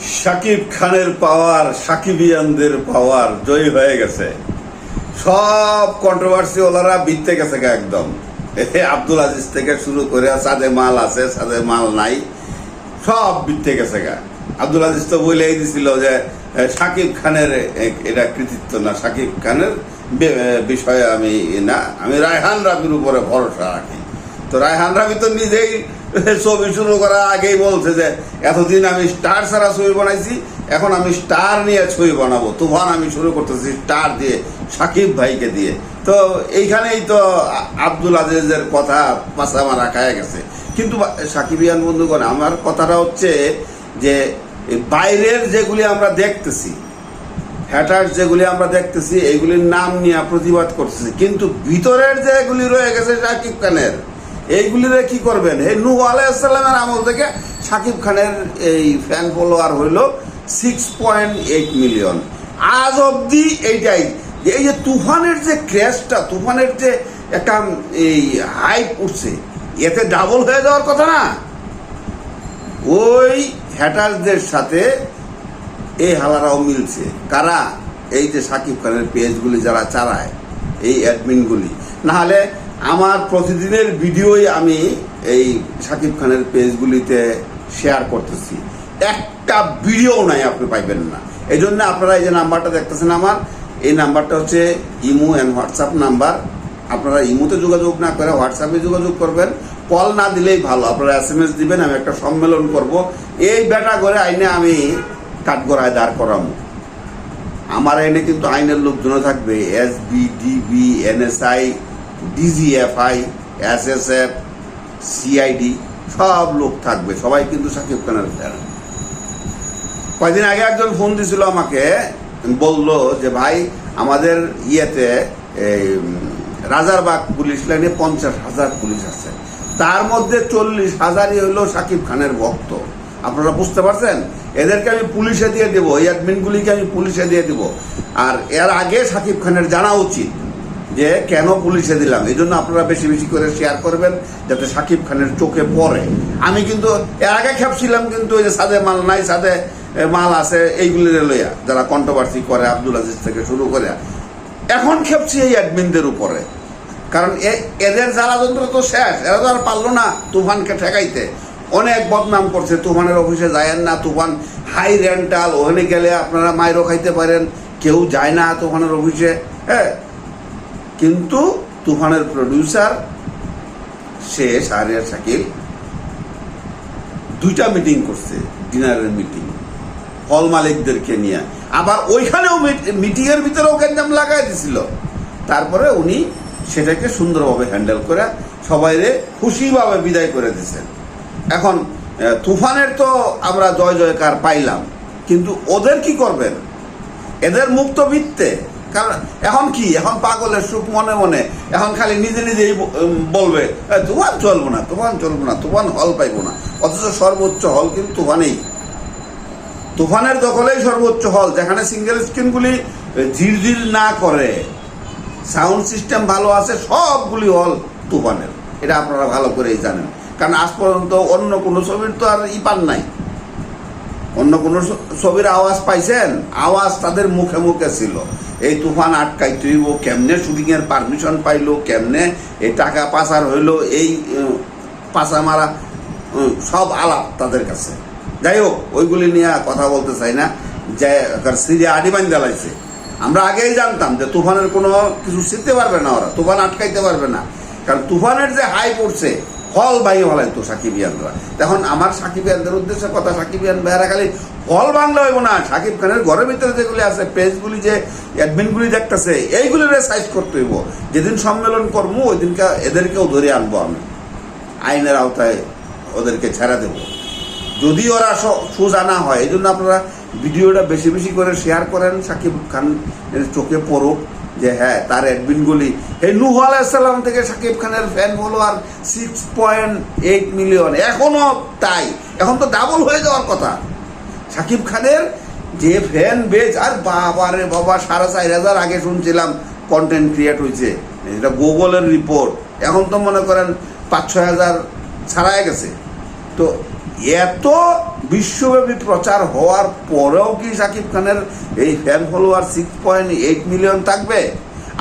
শাকিব খানের পাওয়ার, সাকিবিয়ানদের পাওয়ার জয়ী হয়ে গেছে। সব কন্ট্রোভার্সি ওলারা বিতে গেছে একদম। আব্দুল আজিজ থেকে শুরু করে সাদে মাল আছে, সাদে মাল নাই, সব বিতে গেছে গা। আব্দুল আজিজ তো বলেই দিছিল যে সাকিব খানের এটা কৃতিত্ব না, সাকিব খানের বিষয়ে আমি না, আমি রায়হান রাবির উপরে ভরসা রাখি। তো রায়হান রাবি তো নিজেই ছবি শুরু করার আগেই বলছে যে, এতদিন আমি স্টার ছাড়া ছবি বানাইছি, এখন আমি স্টার নিয়ে ছবি বানাবো। তুফান, আমি শুরু করতেছি স্টার দিয়ে, সাকিব ভাইকে দিয়ে। তো এইখানেই তো আব্দুল আজিজের কথা পাশা মারা খায় গেছে। কিন্তু সাকিবিয়ান বন্ধুগণ, আমার কথাটা হচ্ছে যে বাইরের যেগুলি আমরা দেখতেছি হ্যাটার্স যেগুলি আমরা দেখতেছি, এইগুলির নাম নিয়ে প্রতিবাদ করতেছি। কিন্তু ভিতরের যেগুলি রয়ে গেছে শাকিব খানের এইগুলিরে কি করবেন? এই নূহ আলাইসাল্লামের আমল থেকে শাকিব খানের এই ফ্যান ফলোয়ার হইল সিক্স পয়েন্ট এইট মিলিয়ন আজ অবধি এইটাই এই যে তুফানের যে ক্র্যাশটা তুফানের যে একটা, এই হাইপ উঠছে, এতে ডাবল হয়ে যাওয়ার কথা না। ওই হ্যাটার্সদের সাথে এই হালারাও মিলছে। কারা? এই যে সাকিব খানের পেজগুলি যারা চালায়, এই অ্যাডমিনগুলি নাহলে আমার প্রতিদিনের ভিডিওই আমি এই সাকিব খানের পেজগুলিতে শেয়ার করতেছি। একটা ভিডিও নাই, আপনি পাইবেন না। এই জন্য আপনারা এই যে নাম্বারটা দেখতেছেন আমার, এই নাম্বারটা হচ্ছে ইমো অ্যান্ড হোয়াটসঅ্যাপ নাম্বার। আপনারা ইমোতে যোগাযোগ না করে হোয়াটসঅ্যাপে যোগাযোগ করবেন। কল না দিলেই ভালো। আপনারা এস এম এস দিবেন, আমি একটা সম্মেলন করব। এই বেটা করে আইনে আমি কাঠগড়ায় দাঁড় করাবো। আমার আইনে কিন্তু আইনের লোকজনও থাকবে। S B DB NSI DGFI S S F CID সব লোক থাকবে। সবাই কিন্তু সাকিব খানের ফ্যান কয়দিন আগে একজন ফোন দিছিল আমাকে, বলল যে, ভাই, আমাদের ইয়েতে রাজারবাগ পুলিশ লাইনে পঞ্চাশ হাজার পুলিশ আছে। তার মধ্যে চল্লিশ হাজারই হলো সাকিব খানের ভক্ত। আপনারা বুঝতে পারছেন? এদেরকে আমি পুলিশে দিয়ে দেবো, এই অ্যাডমিনগুলিকে আমি পুলিশে দিয়ে দেব। আর এর আগে সাকিব খানের জানা উচিত। যে কেন পুলিশে দিলাম? এই জন্য আপনারা বেশি বেশি করে শেয়ার করবেন যাতে সাকিব খানের চোখে পড়ে। আমি কিন্তু এর আগে খেপছিলাম কিন্তু ওই যে সাদে মাল নাই, সাদে মাল আছে, এইগুলি লইয়া, যারা কন্ট্রোভার্সি করে, আব্দুল আজিজ থেকে শুরু করে এখন খেপছি এই অ্যাডমিনদের উপরে। কারণ এদের জ্বালাযন্ত্র তো শেষ, এরা তো আর পারল না তুফানকে ঠেকাইতে। অনেক বদনাম করছে, তুফানের অফিসে যায়েন না, তুফান হাই রেন্টাল ওখানে গেলে আপনারা মাইরও খাইতে পারেন, কেউ যায় না তুফানের অফিসে হ্যাঁ? কিন্তু তুফানের প্রডিউসার সে শাহরিয়ার শাকিল, দুইটা মিটিং করছে ডিনারের মিটিং হল মালিকদেরকে নিয়ে। আবার ওইখানেও মিটিংয়ের ভিতরেও গ্যাঞ্জাম লাগাই দিছিল। তারপরে উনি সেটাকে সুন্দরভাবে হ্যান্ডেল করে সবাইরে খুশিভাবে বিদায় করে দিয়েছেন এখন তুফানের তো আমরা জয় জয়কার পাইলাম, কিন্তু ওদের কি করবেন? এদের মুক্ত বৃত্তে কারণ এখন কি? এখন পাগলের সুখ মনে মনে। এখন খালি নিজে নিজেই বলবে "এ, তুফান চলবো না তুফান চলবো না তুফান হল পাইবো না। অথচ সর্বোচ্চ হল কিন্তু তুফানেই। তুফানের দখলেই সর্বোচ্চ হল যেখানে সিঙ্গেল স্ক্রিনগুলি ঝিরঝির না করে। সাউন্ড সিস্টেম ভালো আছে সবগুলি হল তুফানের। এটা আপনারা ভালো করেই জানেন। কারণ আজ পর্যন্ত অন্য কোনো ছবির তো আর ই পান নাই। অন্য কোনো ছবির আওয়াজ পাইছেন? আওয়াজ তাদের মুখে মুখে ছিল। এই তুফান আটকাই তুইব কেমনে শুটিংয়ের পারমিশন পাইলো, কেমনে এই টাকা পাচার হইল, এই পাচা মারা সব আলাপ তাদের কাছে। যাই হোক ওইগুলি নিয়ে কথা বলতে চাই না, যে সিরিয়া আডিবান জ্বালাইছে আমরা আগেই জানতাম যে তুফানের কোনো কিছু শিখতে পারবে না ওরা, তুফান আটকাইতে পারবে না। কারণ তুফানের যে হাই পড়ছে ফল ভাই হলাই তো সাকিবিয়ানরা এখন আমার সাকিবিয়ানদের উদ্দেশ্যে কথা সাকিবিয়ান ভাইয়ারা খালি ফল বাংলা হইব না। সাকিব খানের ঘরের ভিতরে যেগুলি আছে, পেজগুলি যে অ্যাডমিনগুলি দেখতেছে, এইগুলির সাইজ করতে হইব। যেদিন সম্মেলন করব ওই দিনকে এদেরকেও ধরে আনব আমি। আইনের আওতায় ওদেরকে ছেড়ে দেবো। যদি ওরা স- সোজা না হয় এই জন্য আপনারা ভিডিওটা বেশি বেশি করে শেয়ার করেন, সাকিব খান চোখে পড়ুক যে হ্যাঁ তার অ্যাডমিনগুলি এই নুহ আলাইসাল্লাম থেকে সাকিব খানের fan follower six point eight million এখনও তাই। এখন তো ডাবল হয়ে যাওয়ার কথা। সাকিব খানের যে ফ্যান বেজ আর বাবা রে বাবা, সাড়ে চার হাজার আগে শুনছিলাম কন্টেন্ট ক্রিয়েট হয়েছে। এটা গুগলের রিপোর্ট এখন তো মনে করেন পাঁচ, ছয় হাজার ছাড়াই গেছে। তো এত বিশ্বব্যাপী প্রচার হওয়ার পরেও কি শাকিব খানের এই fan follower six point eight million থাকবে?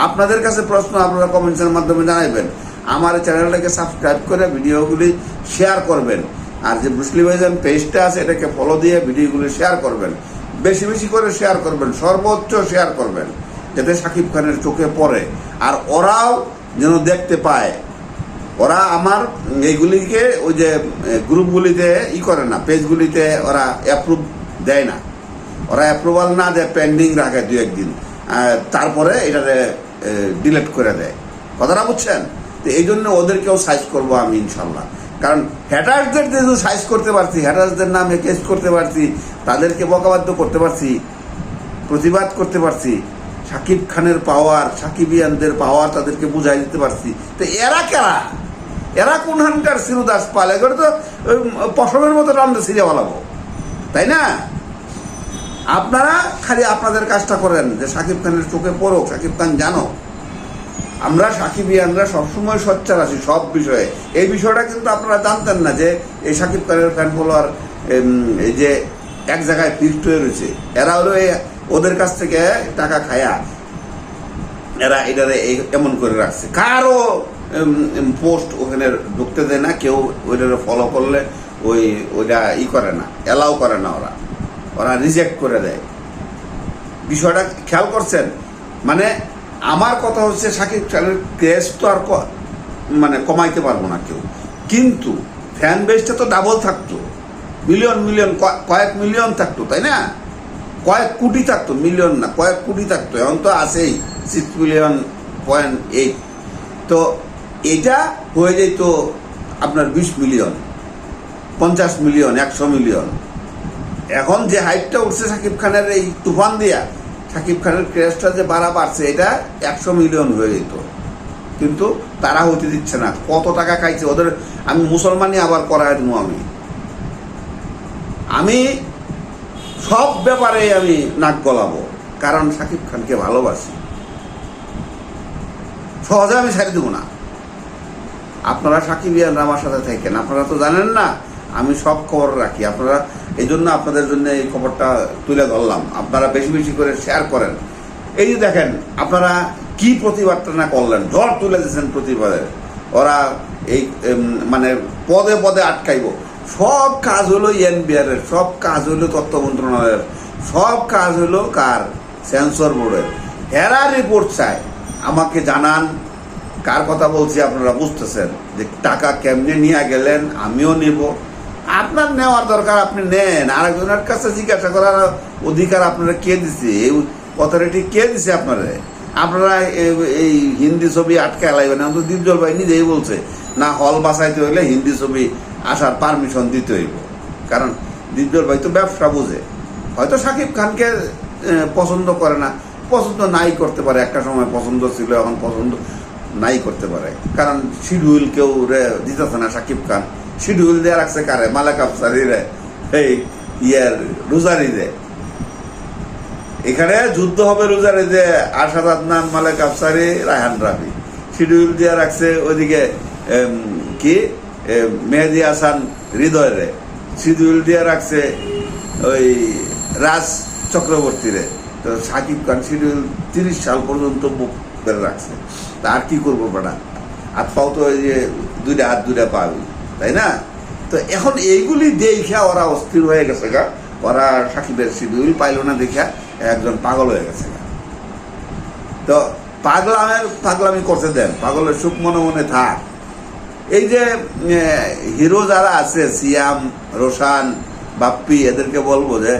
আপনাদের কাছে প্রশ্ন, আপনারা কমেন্টসের মাধ্যমে জানাবেন আমার চ্যানেলটাকে সাবস্ক্রাইব করে ভিডিওগুলি শেয়ার করবেন। আর যে মুসলিম ভাইজান পেজটা আছে, এটাকে ফলো দিয়ে ভিডিওগুলি শেয়ার করবেন। বেশি বেশি করে শেয়ার করবেন, সর্বোচ্চ শেয়ার করবেন, যাতে শাকিব খানের চোখে পড়ে। আর ওরাও যেন দেখতে পায়। ওরা আমার এইগুলিকে ওই যে গ্রুপগুলিতে ই করে না, পেজগুলিতে ওরা অ্যাপ্রুভ দেয় না। ওরা অ্যাপ্রুভাল না দেয় পেন্ডিং রাখে দু একদিন। তারপরে এটাতে ডিলেট করে দেয়। কথাটা বুঝছেন? তো এই জন্য ওদেরকেও সাইজ করব আমি, ইনশাল্লাহ। কারণ হ্যাটার্সদের যেহেতু সাইজ করতে পারছি হ্যাটার্সদের নামে কেস করতে পারছি, তাদেরকে বকাবাদ্য করতে পারছি, প্রতিবাদ করতে পারছি, সাকিব খানের পাওয়ার সাকিবিয়ানদের পাওয়ার তাদেরকে বুঝাই দিতে পারছি। তো এরা কেরা? এরা কোনখানকার সিরুদাস পাল? এগুলো তো পশমের মতো রান্না সিরে বলাবো তাই না? আপনারা খালি আপনাদের কাজটা করেন যে সাকিব খানের চোখে পড়ো সাকিব খান জানো আমরা সাকিবিয়ানরা সবসময় সোচ্চার আছি সব বিষয়ে। এই বিষয়টা কিন্তু আপনারা জানতেন না যে এই সাকিব খানের ফ্যান ফলোয়ার এই যে এক জায়গায় ফিক্সড হয়ে রয়েছে। এরা হলো এই ওদের কাছ থেকে টাকা খায়া এরা এটারে এমন করে রাখছে। কারও পোস্ট ওখানে ঢুকতে দেয় না, কেউ ওইটারে ফলো করলে ওই, ওইটা ই করে না অ্যালাউ করে না ওরা। ওরা রিজেক্ট করে দেয়। বিষয়টা খেয়াল করছেন? মানে আমার কথা হচ্ছে, সাকিব খানের ক্রেজ তো আর মানে কমাইতে পারব না কেউ। কিন্তু ফ্যান বেসটা তো ডাবল থাকতো। মিলিয়ন মিলিয়ন কয়েক মিলিয়ন থাকতো, তাই না? কয়েক কোটি থাকতো মিলিয়ন না, কয়েক কোটি থাকতো। এখন তো আছেই সিক্স মিলিয়ন পয়েন্ট এইট তো এটা হয়ে যেত আপনার বিশ মিলিয়ন পঞ্চাশ মিলিয়ন একশো মিলিয়ন এখন যে হাইটটা উঠছে সাকিব খানের এই তুফান দিয়া সাকিব খানের ক্রেজটা যে বাড়া বাড়ছে, এটা একশো মিলিয়ন হয়ে যেত। কিন্তু তারা হতে দিচ্ছে না। কত টাকা খাইছে? ওদের আমি মুসলমানই আবার করাই দেবো আমি। আমি সব ব্যাপারে আমি নাক গলাবো, কারণ সাকিব খানকে ভালোবাসি। সহজে আমি ছাড়ি দেবো না। আপনারা সাকিবিয়ানরা আমার সাথে থাকেন। আপনারা তো জানেন না, আমি সব খবর রাখি। আপনারা এই জন্য আপনাদের জন্য এই খবরটা তুলে ধরলাম। আপনারা বেশি বেশি করে শেয়ার করেন। এই যে দেখেন, আপনারা কি প্রতিবাদটা না করলেন? ঝড় তুলে দিয়েছেন প্রতিবাদে। ওরা এই মানে পদে পদে আটকাইব। সব কাজ হলো এনবিআর এর, সব কাজ হলো তথ্য মন্ত্রণালয়ের, সব কাজ হলো কার? সেন্সর বোর্ডের। হেরা রিপোর্ট চায়। আমাকে জানান, কার কথা বলছি আপনারা বুঝতেছেন যে টাকা কেমনে নিয়ে গেলেন, আমিও নেব। আপনার নেওয়ার দরকার আপনি নেন, আরেকজনের কাছে জিজ্ঞাসা করার অধিকার আপনারা কে দিছে? এই অথরিটি কে দিছে আপনারা? আপনারা এই হিন্দি ছবি আটকে লাইবেন তো দীপজল ভাই নিজেই বলছে, না, হল বাসাইতে হইলে হিন্দি ছবি আসার পারমিশন দিতে হইব। কারণ দীপজল ভাই তো ব্যবসা বুঝে। হয়তো সাকিব খানকে পছন্দ করে না। পছন্দ নাই করতে পারে, একটা সময় পছন্দ ছিল, এখন পছন্দ নাই করতে পারে। কারণ শিডিউল কেউ দিতেছে না সাকিব খান। শিডিউল দেওয়া রাখছে কারে? মালেক আফসারি রে। এই ইয়ার রোজারি রে। এখানে যুদ্ধ হবে রোজারে যে আশাদ আদনান মালেক আফসারি, রায়হান রাফি। শিডিউল দিয়ে রাখছে ওইদিকে কি? মেহেদি হাসান হৃদয় রে। শিডিউল দিয়ে রাখছে ওই রাজ চক্রবর্তী রে। তো সাকিব খান শিডিউল তিরিশ সাল পর্যন্ত বুক করে রাখছে। তা আর কি করব বেটা? আর পাও তো ওই যে দুইটা হাত দুইটা পাবি তাই না? তো এখন এইগুলি দেখা ওরা অস্থির হয়ে গেছে গা। ওরা সাকিবের শিডিউল পাইল না দেখা একজন পাগল হয়ে গেছে তো পাগলামের পাগলামি করতে দেন, পাগলের সুখ মনে মনে থাক। এই যে হিরো যারা আছে, সিয়াম, রোশান, বাপ্পি, এদেরকে বলব যে,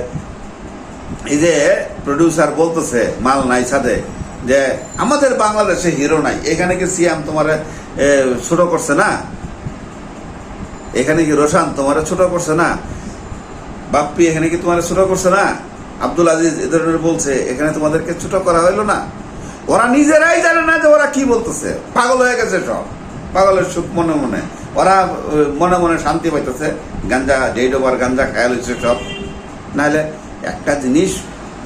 এই যে প্রডিউসার বলতেছে, মাল নাই সাথে যে, আমাদের বাংলাদেশে হিরো নাই, এখানে কি সিয়াম তোমার ছোট করছে না? এখানে কি রোশান? তোমার ছোট করছে না? বাপ্পি, এখানে কি তোমার ছোট করছে না? আব্দুল আজিজ এ ধরনের বলছে, এখানে তোমাদেরকে ছোট করা হইল না। ওরা নিজেরাই জানে না যে ওরা কি বলতেছে। পাগল হয়ে গেছে সব। পাগলের সুখ মনে মনে। ওরা মনে মনে শান্তি পাইতেছে। গাঞ্জা যেই ডোবার গাঞ্জা খেয়াল হয়েছে সব। নাহলে একটা জিনিস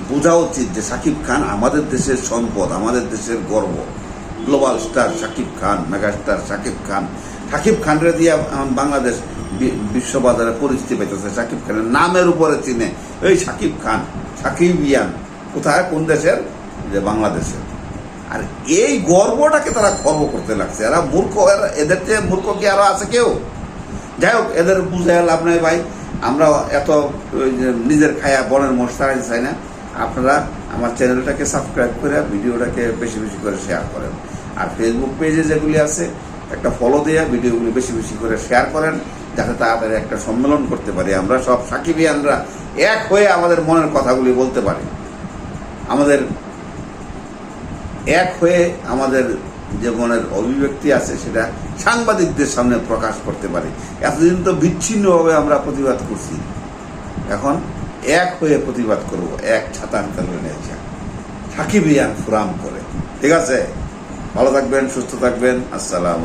বোঝা উচিত যে সাকিব খান আমাদের দেশের সম্পদ, আমাদের দেশের গর্ব। Global star Shakib Khan mega star Shakib Khan. Shakib খানরে দিয়ে বাংলাদেশ বি- বিশ্ববাজারে পরিচিতি পেতেছে সাকিব খানের নামের উপরে চিনে, এই সাকিব খান সাকিব ইয়ান কোথায়? কোন দেশের? যে বাংলাদেশের আর এই গর্বটাকে তারা গর্ব করতে লাগছে। এরা মূর্খ এদের চেয়ে মূর্খ কি আরও আছে কেউ? যাই হোক, এদের বুঝে লাভ নাই ভাই। আমরা এত নিজের খায়া বনের তাড়াইতে চাই না। আপনারা আমার চ্যানেলটাকে সাবস্ক্রাইব করে ভিডিওটাকে বেশি বেশি করে শেয়ার করেন। আর ফেসবুক পেজে যেগুলি আছে একটা ফলো দিয়ে ভিডিওগুলি বেশি বেশি করে শেয়ার করেন, যাতে তাড়াতাড়ি একটা সম্মেলন করতে পারি। আমরা সব সাকিবিয়ানরা এক হয়ে আমাদের মনের কথাগুলি বলতে পারি। আমাদের এক হয়ে আমাদের যে মনের অভিব্যক্তি আছে, সেটা সাংবাদিকদের সামনে প্রকাশ করতে পারি। এতদিন তো বিচ্ছিন্নভাবে আমরা প্রতিবাদ করছি। এখন এক হয়ে প্রতিবাদ করব, এক ছাতার তলে নিয়েছে সাকিবিয়ান ফুরাম করে। ঠিক আছে? ভালো থাকবেন, সুস্থ থাকবেন। আসসালাম